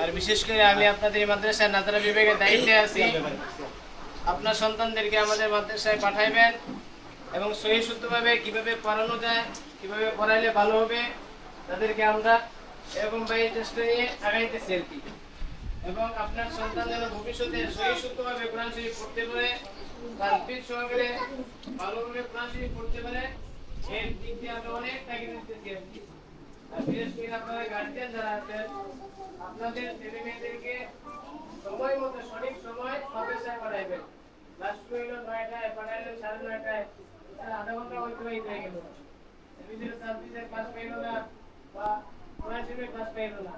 আর বিশেষ করে আমি আপনাদের মাদ্রাসায় নাজারা বিভাগের দায়িত্বে আছি। আপনার সন্তানদেরকে আমাদের মাদ্রাসায় পাঠাইবেন এবং সহি শুদ্ধভাবে কীভাবে পড়ানো যায়, কীভাবে পড়াইলে ভালো হবে, তাদেরকে আমরা এরকম ভাবে চেষ্টা নিয়ে আগাইতেছি আর কি। এবং আপনার সন্তান যেন ভবিষ্যতে সহি শুদ্ধভাবে কোরআন শরীফ পড়তে পারে তাজবিদ সহকারে ভালোভাবে কোরআন শরীফ পড়তে পারে, এর দিক দিয়ে আমরা অনেক তাগিদ দিতেছি আর কি। বিশেষ করে আপনারা গার্জিয়ান যারা আছেন আপনাদের ছেলে মেয়েদেরকে সময় মতো সঠিক সময় মাদ্রাসায় পাঠাইবেন লাস্ট হইল নয়টায় পাঠাইলেন সাড়ে নয়টায় আধা ঘণ্টা অতিবাহিত হয়ে গেল ভিতরে তার ক্লাস পাইল না বা শরীফের ক্লাস পাইল না